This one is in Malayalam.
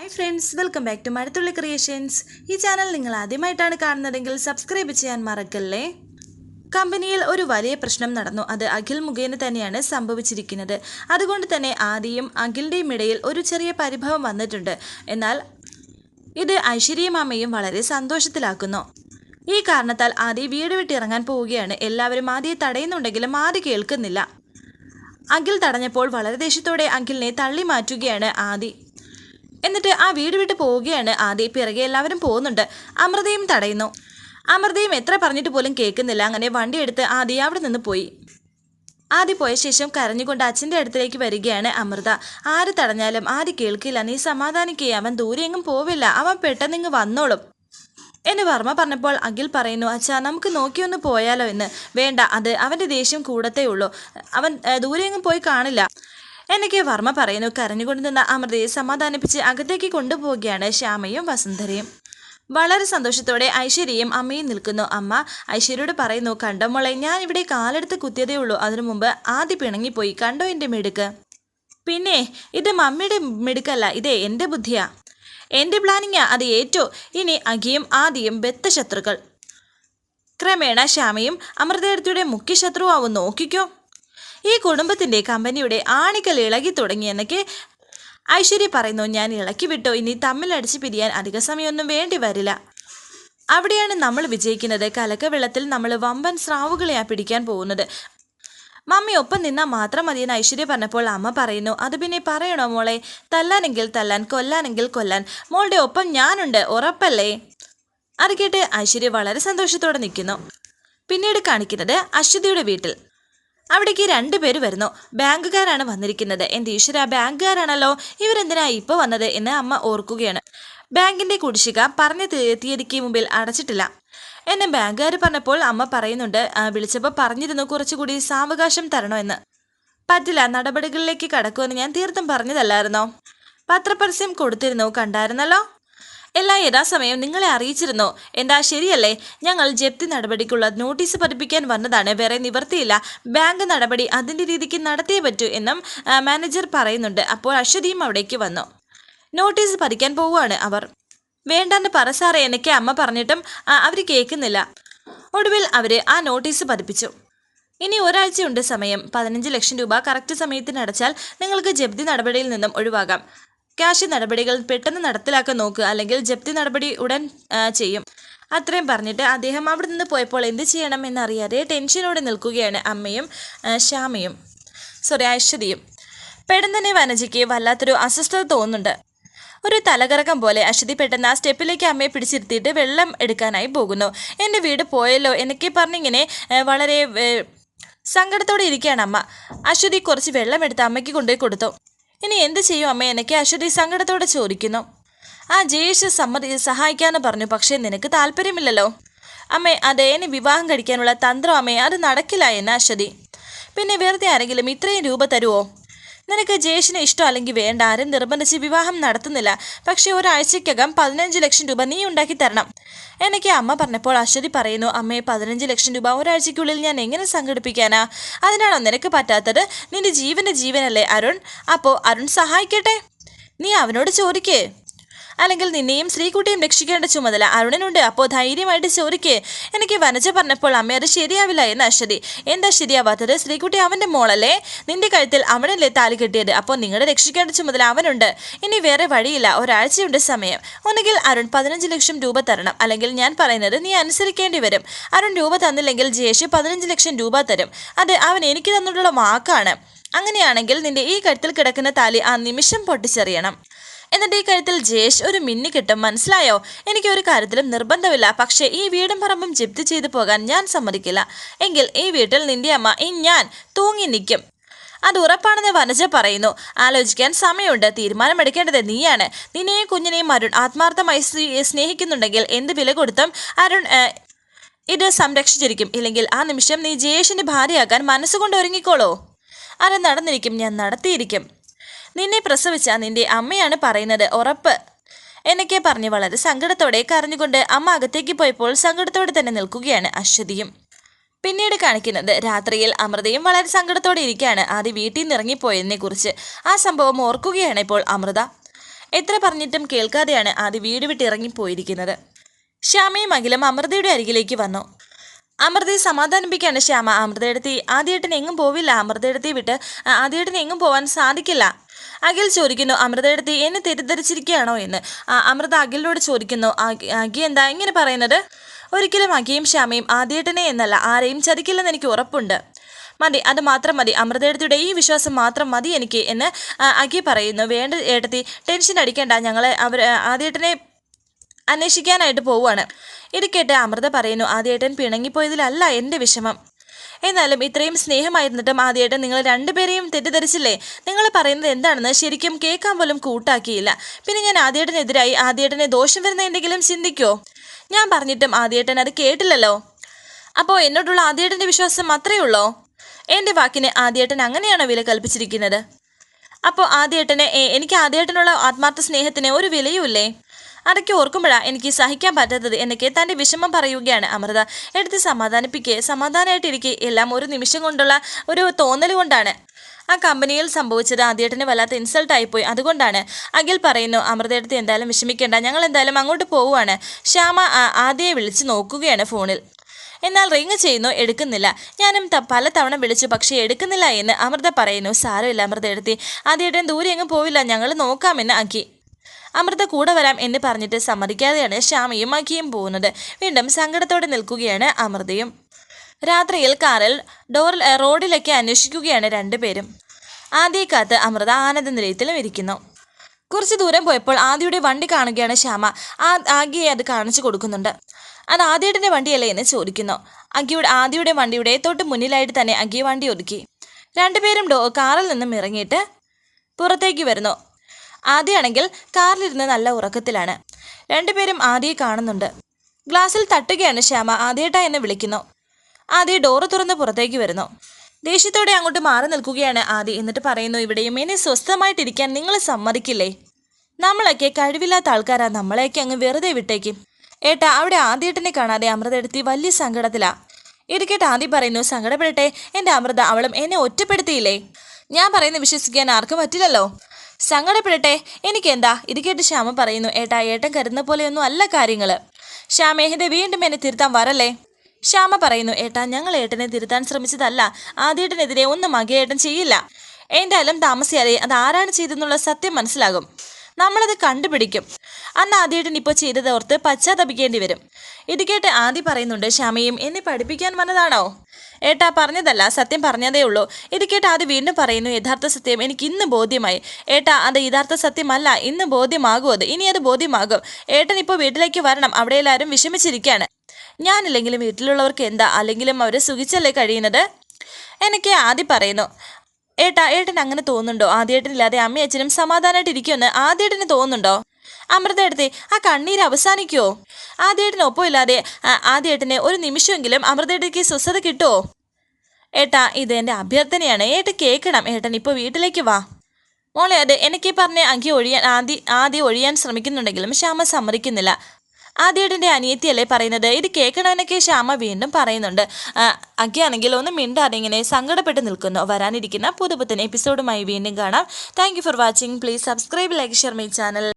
Hi friends welcome back to Mazhathulli creations ഈ ചാനൽ നിങ്ങൾ ആദ്യമായിട്ടാണ് കാണുന്നതെങ്കിൽ സബ്സ്ക്രൈബ് ചെയ്യാൻ മറക്കല്ലേ? കമ്പനിയിൽ ഒരു വലിയ പ്രശ്നം നടന്നു. അത് അഖിൽ മുഖേന തന്നെയാണ് സംഭവിച്ചിരിക്കുന്നത്. അതുകൊണ്ട് തന്നെ ആദ്യം അഖിലിന്റെയും ഇടയിൽ ഒരു ചെറിയ പരിഭവം വന്നിട്ടുണ്ട്. എന്നാൽ ഇത് ഐശ്വര്യ അമ്മയും വളരെ സന്തോഷത്തിലാക്കുന്നു. ഈ കാരണത്താൽ ആദി വീട് വിട്ടിറങ്ങാൻ പോവുകയാണ്. എല്ലാവരും ആദിയെ തടയുന്നുണ്ടെങ്കിലും ആദി കേൾക്കുന്നില്ല. അഖിൽ തടഞ്ഞപ്പോൾ വളരെ ദേഷ്യത്തോടെ അഖിലിനെ തള്ളി മാറ്റുകയാണ് ആദി. എന്നിട്ട് ആ വീട് വിട്ട് പോവുകയാണ് ആദി പിറകെ എല്ലാവരും പോകുന്നുണ്ട്. അമൃതയും തടയുന്നു. അമൃതയും എത്ര പറഞ്ഞിട്ട് പോലും കേൾക്കുന്നില്ല. അങ്ങനെ വണ്ടി എടുത്ത് ആദി അവിടെ നിന്ന് പോയി. ആദി പോയ ശേഷം കരഞ്ഞുകൊണ്ട് അച്ഛന്റെ അടുത്തേക്ക് വരികയാണ് അമൃത. ആര് തടഞ്ഞാലും ആര് കേൾക്കില്ല. നീ സമാധാനിക്കുക അവൻ ദൂരെ എങ്ങും പോവില്ല. അവൻ പെട്ടെന്ന് ഇങ്ങ് വന്നോളും. എന്ന് വർമ്മ പറഞ്ഞപ്പോൾ അഖിൽ പറയുന്നു അച്ഛാ നമുക്ക് നോക്കിയൊന്ന് പോയാലോ എന്ന്. വേണ്ട അത് അവന്റെ ദേഷ്യം കൂടത്തേ ഉള്ളൂ. അവൻ ദൂരെയെങ്ങും പോയി കാണില്ല. എന്നൊക്കെ വർമ്മ പറയുന്നു. കരഞ്ഞുകൊണ്ട് നിന്ന അമൃതയെ സമാധാനിപ്പിച്ച് അകത്തേക്ക് കൊണ്ടുപോവുകയാണ് ശ്യാമയും വസുന്ധരയും. വളരെ സന്തോഷത്തോടെ ഐശ്വര്യയും അമ്മയും നിൽക്കുന്നു. അമ്മ ഐശ്വര്യയോട് പറയുന്നു കണ്ടോ മോളെ ഞാൻ ഇവിടെ കാലെടുത്ത് കുത്തിയതേ ഉള്ളൂ. അതിനു മുമ്പ് ആദ്യ പിണങ്ങിപ്പോയി. കണ്ടോ എന്റെ മിടുക്ക്? പിന്നെ ഇത് മമ്മിയുടെ മിടുക്കല്ല. ഇതേ എന്റെ ബുദ്ധിയാ. എന്റെ പ്ലാനിങ്ങാ. അത് ഏറ്റോ. ഇനി അഖിയും ആദിയും ബദ്ധശത്രുക്കൾ. ക്രമേണ ശ്യാമയും അമൃതയുടെ മുഖ്യ ശത്രുവാവും നോക്കിക്കോ. ഈ കുടുംബത്തിന്റെ കമ്പനിയുടെ ആണിക്കൽ ഇളകി തുടങ്ങിയെന്നൊക്കെ ഐശ്വര്യ പറയുന്നു. ഞാൻ ഇളക്കി വിട്ടോ. ഇനി തമ്മിലടിച്ച് പിരിയാൻ അധിക സമയമൊന്നും വേണ്ടി വരില്ല. അവിടെയാണ് നമ്മൾ വിജയിക്കുന്നത്. കലക്ക വെള്ളത്തിൽ നമ്മൾ വമ്പൻ സ്രാവുകളെയാണ് പിടിക്കാൻ പോകുന്നത്. മമ്മി ഒപ്പം നിന്നാൽ മാത്രം മതിയെന്ന് ഐശ്വര്യ പറഞ്ഞപ്പോൾ അമ്മ പറയുന്നു. അത് പിന്നെ പറയണോ മോളെ? തല്ലാനെങ്കിൽ തല്ലാൻ കൊല്ലാനെങ്കിൽ കൊല്ലാൻ. മോളുടെ ഒപ്പം ഞാനുണ്ട്. ഉറപ്പല്ലേ? അത് കേട്ട് ഐശ്വര്യ വളരെ സന്തോഷത്തോടെ നിൽക്കുന്നു. പിന്നീട് കാണിക്കുന്നത് അശ്വതിയുടെ വീട്ടിൽ. അവിടേക്ക് രണ്ടുപേര് വരുന്നു. ബാങ്കുകാരാണ് വന്നിരിക്കുന്നത്. എന്റെ ഈശ്വര ബാങ്കുകാരാണല്ലോ. ഇവരെന്തിനാ ഇപ്പോൾ വന്നത് എന്ന് അമ്മ ഓർക്കുകയാണ്. ബാങ്കിന്റെ കുടിശ്ശിക പറഞ്ഞ തീയതിക്ക് മുമ്പിൽ അടച്ചിട്ടില്ല. എന്നെ ബാങ്കുകാർ പറഞ്ഞപ്പോൾ അമ്മ പറയുന്നുണ്ട് "ആ, വിളിച്ചപ്പോൾ പറഞ്ഞിരുന്നു കുറച്ചുകൂടി സാവകാശം എന്ന് പറ്റില്ല നടപടികളിലേക്ക് കടക്കുമെന്ന് ഞാൻ തീർത്തും പറഞ്ഞതല്ലായിരുന്നോ? പത്രപരസ്യം കൊടുത്തിരുന്നു കണ്ടായിരുന്നല്ലോ? എല്ലാം യഥാസമയം നിങ്ങളെ അറിയിച്ചിരുന്നു. എന്താ ശരിയല്ലേ? ഞങ്ങൾ ജപ്തി നടപടിക്കുള്ള നോട്ടീസ് പതിപ്പിക്കാൻ വന്നതാണ്. വേറെ നിവർത്തിയില്ല ബാങ്ക് നടപടി അതിന്റെ രീതിക്ക് നടത്തിയേ പറ്റൂ എന്നും മാനേജർ പറയുന്നുണ്ട്. അപ്പോൾ അശ്വതിയും അവിടേക്ക് വന്നു. നോട്ടീസ് പതിക്കാൻ പോവുകയാണ് അവർ. വേണ്ടെന്ന് പറ സാറേ എനിക്ക് അമ്മ പറഞ്ഞിട്ടും അവർ കേൾക്കുന്നില്ല. ഒടുവിൽ അവർ ആ നോട്ടീസ് പതിപ്പിച്ചു. ഇനി ഒരാഴ്ചയുണ്ട് സമയം. പതിനഞ്ച് ലക്ഷം രൂപ കറക്റ്റ് സമയത്തിന് അടച്ചാൽ നിങ്ങൾക്ക് ജപ്തി നടപടിയിൽ നിന്നും ഒഴിവാകാം. ക്യാഷ് നടപടികൾ പെട്ടെന്ന് നടപ്പിലാക്കാൻ നോക്കുക അല്ലെങ്കിൽ ജപ്തി നടപടി ഉടൻ ചെയ്യും. അത്രയും പറഞ്ഞിട്ട് അദ്ദേഹം അവിടെ നിന്ന് പോയപ്പോൾ എന്ത് ചെയ്യണം എന്നറിയാതെ ടെൻഷനോടെ നിൽക്കുകയാണ് അമ്മയും ശ്യാമയും. സോറി അശ്വതിയും. പെട്ടെന്ന് തന്നെ വനജയ്ക്ക് വല്ലാത്തൊരു അസ്വസ്ഥത തോന്നുന്നുണ്ട്. ഒരു തലകറക്കം പോലെ അശ്വതി പെട്ടെന്ന് ആ സ്റ്റെപ്പിലേക്ക് അമ്മയെ പിടിച്ചിരുത്തിയിട്ട് വെള്ളം എടുക്കാനായി പോകുന്നു. എന്റെ വീട് പോയല്ലോ എന്നൊക്കെ പറഞ്ഞിങ്ങനെ വളരെ സങ്കടത്തോടെ ഇരിക്കുകയാണ് അമ്മ. അശ്വതി കുറച്ച് വെള്ളം എടുത്ത് അമ്മയ്ക്ക് കൊണ്ടുപോയി കൊടുത്തു. ഇനി എന്ത് ചെയ്യും അമ്മ? എനിക്ക് അശ്വതി സങ്കടത്തോടെ ചോദിക്കുന്നു. ആ ജയേഷ് സമ്മതി സഹായിക്കാന്ന് പറഞ്ഞു. പക്ഷേ നിനക്ക് താല്പര്യമില്ലല്ലോ. അമ്മേ അതെ വിവാഹം കഴിക്കാനുള്ള തന്ത്രം അമ്മേ അത് നടക്കില്ല എന്ന് അശ്വതി. പിന്നെ വെറുതെ ആരെങ്കിലും ഇത്രയും രൂപ തരുമോ നിനക്ക് ജയേഷിനെ ഇഷ്ടം അല്ലെങ്കിൽ വേണ്ട. ആരും നിർബന്ധിച്ച് വിവാഹം നടത്തുന്നില്ല. പക്ഷേ ഒരാഴ്ചക്കകം പതിനഞ്ച് ലക്ഷം രൂപ നീ ഉണ്ടാക്കി തരണം. എനിക്ക് അമ്മ പറഞ്ഞപ്പോൾ അശ്വതി പറയുന്നു അമ്മയെ പതിനഞ്ച് ലക്ഷം രൂപ ഒരാഴ്ചയ്ക്കുള്ളിൽ ഞാൻ എങ്ങനെ സംഘടിപ്പിക്കാനാ? അതിനാണോ നിനക്ക് പറ്റാത്തത്? നിന്റെ ജീവന്റെ ജീവനല്ലേ അരുൺ? അപ്പോൾ അരുൺ സഹായിക്കട്ടെ? നീ അവനോട് ചോദിക്കേ. അല്ലെങ്കിൽ നിന്നെയും ശ്രീകുട്ടിയും രക്ഷിക്കേണ്ട ചുമതല അരുണനുണ്ട്. അപ്പോൾ ധൈര്യമായിട്ട് ചോദിക്കേ എനിക്ക് വനജ പറഞ്ഞപ്പോൾ അമ്മ അത് ശരിയാവില്ല എന്ന് അശ്വതി. എന്താ ശരിയാവാത്തത്? ശ്രീകുട്ടി അവന്റെ മോളല്ലേ? നിന്റെ കഴുത്തിൽ അവനല്ലേ താലി കെട്ടിയത്? അപ്പോൾ നിങ്ങളുടെ രക്ഷിക്കേണ്ട ചുമതല അവനുണ്ട്. ഇനി വേറെ വഴിയില്ല. ഒരാഴ്ചയുണ്ട് സമയം. ഒന്നുകിൽ അരുൺ പതിനഞ്ച് ലക്ഷം രൂപ തരണം. അല്ലെങ്കിൽ ഞാൻ പറയുന്നത് നീ അനുസരിക്കേണ്ടി വരും. അരുൺ രൂപ തന്നില്ലെങ്കിൽ ജയേഷ് പതിനഞ്ച് ലക്ഷം രൂപ തരും. അത് അവൻ എനിക്ക് തന്നിട്ടുള്ള വാക്കാണ്. അങ്ങനെയാണെങ്കിൽ നിന്റെ ഈ കഴുത്തിൽ കിടക്കുന്ന താലി ആ നിമിഷം പൊട്ടിച്ചെറിയണം. എന്നിട്ട് ഈ കാര്യത്തിൽ ജയേഷ് ഒരു മിന്നി കിട്ടും. മനസ്സിലായോ? എനിക്ക് ഒരു കാര്യത്തിലും നിർബന്ധമില്ല. പക്ഷേ ഈ വീടും പറമ്പും ജപ്തി ചെയ്തു പോകാൻ ഞാൻ സമ്മതിക്കില്ല. എങ്കിൽ ഈ വീട്ടിൽ നിന്റെ അമ്മ ഈ ഞാൻ തൂങ്ങി നിൽക്കും. അത് ഉറപ്പാണെന്ന് വനജ പറയുന്നു. ആലോചിക്കാൻ സമയമുണ്ട്. തീരുമാനമെടുക്കേണ്ടത് നീയാണ്. നിന്നെയും കുഞ്ഞിനെയും അരുൺ ആത്മാർത്ഥമായി സ്നേഹിക്കുന്നുണ്ടെങ്കിൽ എന്ത് വില കൊടുത്തും അരുൺ ഇത് സംരക്ഷിച്ചിരിക്കും. ഇല്ലെങ്കിൽ ആ നിമിഷം നീ ജയേഷിന്റെ ഭാര്യയാകാൻ മനസ്സുകൊണ്ട് ഒരുങ്ങിക്കോളൂ. അത് നടന്നിരിക്കും. ഞാൻ നടത്തിയിരിക്കും. നിന്നെ പ്രസവിച്ച നിന്റെ അമ്മയാണ് പറയുന്നത് ഉറപ്പ്. എന്നൊക്കെ പറഞ്ഞ് വളരെ സങ്കടത്തോടെ കരഞ്ഞുകൊണ്ട് അമ്മ അകത്തേക്ക് പോയപ്പോൾ സങ്കടത്തോടെ തന്നെ നിൽക്കുകയാണ് അശ്വതിയും. പിന്നീട് കാണിക്കുന്നത് രാത്രിയിൽ അമൃതയും വളരെ സങ്കടത്തോടെ ഇരിക്കുകയാണ്. ആദ്യം വീട്ടിൽ നിന്ന് ഇറങ്ങിപ്പോയതിനെ കുറിച്ച് ആ സംഭവം ഓർക്കുകയാണ് ഇപ്പോൾ അമൃത. എത്ര പറഞ്ഞിട്ടും കേൾക്കാതെയാണ് ആദ്യ വീട് വിട്ട് ഇറങ്ങിപ്പോയിരിക്കുന്നത്. ശ്യാമയും അഖിലും അമൃതയുടെ അരികിലേക്ക് വന്നു. അമൃതയെ സമാധാനിപ്പിക്കാണ് ശ്യാമ. അമൃതയെടുത്തി ആദ്യേട്ടൻ എങ്ങും പോവില്ല. അമൃതയെടുത്തി വിട്ട് ആ, ആദ്യേട്ടന് എങ്ങും പോവാൻ സാധിക്കില്ല. അഖിൽ ചോദിക്കുന്നു അമൃതയെടുത്തി എന്നെ തെറ്റിദ്ധരിച്ചിരിക്കുകയാണോ എന്ന്? അമൃത അഖിലിനോട് ചോദിക്കുന്നു "അഖി- എന്താ ഇങ്ങനെ പറയുന്നത്? ഒരിക്കലും അഖിയും ശ്യാമയും ആദ്യേട്ടനെ എന്നല്ല ആരെയും ചതിക്കില്ലെന്ന് എനിക്ക് ഉറപ്പുണ്ട്. മതി അത് മാത്രം മതി അമൃതയുടെ ഈ വിശ്വാസം മാത്രം മതി എനിക്ക് എന്ന് അഖി പറയുന്നു. വേണ്ട ഏട്ടത്തി ടെൻഷൻ അടിക്കേണ്ട ഞങ്ങളെ അവർ ആദ്യേട്ടനെ അന്വേഷിക്കാനായിട്ട് പോവുകയാണ്. ഇത് കേട്ട് അമൃത പറയുന്നു ആദ്യേട്ടൻ പിണങ്ങിപ്പോയതിലല്ല എന്റെ വിഷമം. എന്നാലും ഇത്രയും സ്നേഹമായിരുന്നിട്ടും ആദ്യമായിട്ട് നിങ്ങൾ രണ്ടുപേരെയും തെറ്റിദ്ധരിച്ചില്ലേ? നിങ്ങൾ പറയുന്നത് എന്താണെന്ന് ശരിക്കും കേൾക്കാൻ പോലും കൂട്ടാക്കിയില്ല. പിന്നെ ഞാൻ ആദ്യേട്ടനെതിരായി ആദ്യേട്ടനെ ദോഷം വരുന്ന എന്തെങ്കിലും ചിന്തിക്കോ? ഞാൻ പറഞ്ഞിട്ടും ആദ്യേട്ടൻ അത് കേട്ടില്ലല്ലോ. അപ്പോൾ എന്നോടുള്ള ആദ്യേട്ടന്റെ വിശ്വാസം അത്രയേ ഉള്ളോ? എന്റെ വാക്കിന് ആദ്യേട്ടൻ അങ്ങനെയാണോ വില കൽപ്പിച്ചിരിക്കുന്നത്? അപ്പോൾ ആദ്യേട്ടനെ എനിക്ക് ആദ്യേട്ടനുള്ള ആത്മാർത്ഥ സ്നേഹത്തിന് ഒരു വിലയുമില്ലേ? അതൊക്കെ ഓർക്കുമ്പോഴാണ് എനിക്ക് സഹിക്കാൻ പറ്റാത്തത് എന്നൊക്കെ തന്റെ വിഷമം പറയുകയാണ് അമൃത. എടുത്ത് സമാധാനിപ്പിക്കുക സമാധാനമായിട്ടിരിക്കെ. എല്ലാം ഒരു നിമിഷം കൊണ്ടുള്ള ഒരു തോന്നൽ കൊണ്ടാണ്. ആ കമ്പനിയിൽ സംഭവിച്ചത് ആദ്യേട്ടന് വല്ലാത്ത ഇൻസൾട്ട് ആയിപ്പോയി. അതുകൊണ്ടാണ്. അഖിൽ പറയുന്നു അമൃതയെടുത്ത് എന്തായാലും വിഷമിക്കേണ്ട. ഞങ്ങൾ എന്തായാലും അങ്ങോട്ട് പോവുകയാണ് ശ്യാമ ആദ്യയെ വിളിച്ച് നോക്കുകയാണ് ഫോണിൽ എന്നാൽ റിങ് ചെയ്യുന്നു എടുക്കുന്നില്ല. ഞാനും പല തവണ വിളിച്ചു പക്ഷേ എടുക്കുന്നില്ല എന്ന് അമൃത പറയുന്നു. സാരമില്ല അമൃത എടുത്തി. ആദ്യമായിട്ടും ദൂരെ എങ്ങും പോവില്ല. ഞങ്ങൾ നോക്കാമെന്ന് ആക്കി അമൃത കൂടെ വരാം എന്ന് പറഞ്ഞിട്ട് സമ്മതിക്കാതെയാണ് ശ്യാമയും അഖിയും പോകുന്നത്. വീണ്ടും സങ്കടത്തോടെ നിൽക്കുകയാണ് അമൃതയും. രാത്രിയിൽ കാറിൽ ഡോർ റോഡിലൊക്കെ അന്വേഷിക്കുകയാണ് രണ്ടുപേരും. ആദ്യ കാത്ത് അമൃത ആനന്ദ നിലയത്തിലും ഇരിക്കുന്നു. കുറച്ച് ദൂരം പോയപ്പോൾ ആദ്യയുടെ വണ്ടി കാണുകയാണ് ശ്യാമ. ആ ആഗ്യയെ അത് കാണിച്ചു കൊടുക്കുന്നുണ്ട്. അത് ആദ്യയുടെ വണ്ടിയല്ലേ എന്ന് ചോദിക്കുന്നു. അഗിയുടെ ആദ്യയുടെ വണ്ടിയുടെ തൊട്ട് മുന്നിലായിട്ട് തന്നെ അഗ്യ വണ്ടി ഒതുക്കി. രണ്ടുപേരും ഡോ കാറിൽ നിന്നും ഇറങ്ങിയിട്ട് പുറത്തേക്ക് വരുന്നു. ആദ്യയാണെങ്കിൽ കാറിലിരുന്ന് നല്ല ഉറക്കത്തിലാണ്. രണ്ടുപേരും ആദ്യയെ കാണുന്നുണ്ട്. ഗ്ലാസ്സിൽ തട്ടുകയാണ് ശ്യാമ ആദ്യേട്ട എന്ന് വിളിക്കുന്നു. ആദ്യ ഡോറ് തുറന്ന് പുറത്തേക്ക് വരുന്നു. ദേഷ്യത്തോടെ അങ്ങോട്ട് മാറി നിൽക്കുകയാണ് ആദി. എന്നിട്ട് പറയുന്നു ഇവിടെയും ഇനി സ്വസ്ഥമായിട്ടിരിക്കാൻ നിങ്ങൾ സമ്മതിക്കില്ലേ? നമ്മളൊക്കെ കഴിവില്ലാത്ത ആൾക്കാരാ. നമ്മളെയൊക്കെ അങ്ങ് വെറുതെ വിട്ടേക്കും. ഏട്ടാ അവിടെ ആദ്യേട്ടനെ കാണാതെ അമൃത എടുത്തി വലിയ സങ്കടത്തിലാ. ഇത് കേട്ട് ആദ്യം പറയുന്നു സങ്കടപ്പെടട്ടെ. എന്റെ അമൃത അവളും എന്നെ ഒറ്റപ്പെടുത്തിയില്ലേ? ഞാൻ പറയുന്നത് വിശ്വസിക്കാൻ ആർക്കും പറ്റില്ലല്ലോ. സങ്കടപ്പെടട്ടെ എനിക്കെന്താ? ഇത് കേട്ട് ശ്യാമ പറയുന്നു ഏട്ടാ ഏട്ടൻ കരുതുന്ന പോലെയൊന്നും അല്ല കാര്യങ്ങൾ ശ്യാമേഹിന്റെ വീണ്ടും എന്നെ തിരുത്താൻ വരല്ലേ? ശ്യാമ പറയുന്നു ഏട്ടാ ഞങ്ങൾ ഏട്ടനെ തിരുത്താൻ ശ്രമിച്ചതല്ല. ആദ്യേട്ടനെതിരെ ഒന്നും മകയേട്ടൻ ചെയ്യില്ല. എന്തായാലും താമസിയാതെ അത് ആരാണ് ചെയ്തെന്നുള്ള സത്യം മനസ്സിലാകും. നമ്മളത് കണ്ടുപിടിക്കും. അന്ന് ആദ്യേട്ടൻ ഇപ്പോൾ ചെയ്തത് ഓർത്ത് പശ്ചാത്തപിക്കേണ്ടി വരും. ഇത് കേട്ട് ആദ്യം പറയുന്നുണ്ട് ശ്യാമയും എന്നെ പഠിപ്പിക്കാൻ വന്നതാണോ? ഏട്ടാ പറഞ്ഞതല്ല സത്യം പറഞ്ഞതേ ഉള്ളൂ. ഇത് കേട്ട് ആദ്യം വീണ്ടും പറയുന്നു യഥാർത്ഥ സത്യം എനിക്ക് ഇന്ന് ബോധ്യമായി. ഏട്ടാ അത് യഥാർത്ഥ സത്യമല്ല ഇന്ന് ബോധ്യമാകും അത് ഇനി അത് ബോധ്യമാകും. ഏട്ടൻ ഇപ്പോൾ വീട്ടിലേക്ക് വരണം. അവിടെ എല്ലാവരും വിഷമിച്ചിരിക്കുകയാണ് ഞാനില്ലെങ്കിലും വീട്ടിലുള്ളവർക്ക് എന്താ? അല്ലെങ്കിലും അവർ സുഖിച്ചല്ലേ കഴിയുന്നത്? എനിക്ക് ആദ്യം പറയുന്നു. ഏട്ടാ ഏട്ടൻ അങ്ങനെ തോന്നുന്നുണ്ടോ? ആദ്യേട്ടനില്ലാതെ ഏട്ടനില്ലാതെ അച്ഛനും സമാധാനമായിട്ട് ഇരിക്കുമെന്ന് ആദ്യേട്ടന് തോന്നുന്നുണ്ടോ? അമൃത എടുത്തേ ആ കണ്ണീര് അവസാനിക്കുമോ ആദ്യേട്ടന് ഒപ്പമില്ലാതെ ആദ്യേട്ടനെ ഒരു നിമിഷമെങ്കിലും അമൃതയുടെക്ക് സ്വസ്ഥത കിട്ടുമോ ഏട്ടാ ഇത് എന്റെ അഭ്യർത്ഥനയാണ്. ഏട്ടൻ കേൾക്കണം. ഏട്ടൻ ഇപ്പോൾ വീട്ടിലേക്ക് വാ. മോളെ അത് എനിക്ക് പറഞ്ഞ അങ്കി ഒഴിയാൻ ആദ്യ ആദ്യം ഒഴിയാൻ ശ്രമിക്കുന്നുണ്ടെങ്കിലും ശ്യാമ സമ്മതിക്കുന്നില്ല. ആദ്യേട്ടന്റെ അനിയത്തിയല്ലേ പറയുന്നത്? ഇത് കേൾക്കണമെന്നൊക്കെ ശ്യാമ വീണ്ടും പറയുന്നുണ്ട്. അങ്കിയാണെങ്കിൽ ഒന്ന് മിണ്ടാതെ ഇങ്ങനെ സങ്കടപ്പെട്ട് നിൽക്കുന്നു. വരാനിരിക്കുന്ന പുതുപുത്തൻ എപ്പിസോഡുമായി വീണ്ടും കാണാം. Thank for watching. Please subscribe like share my channel.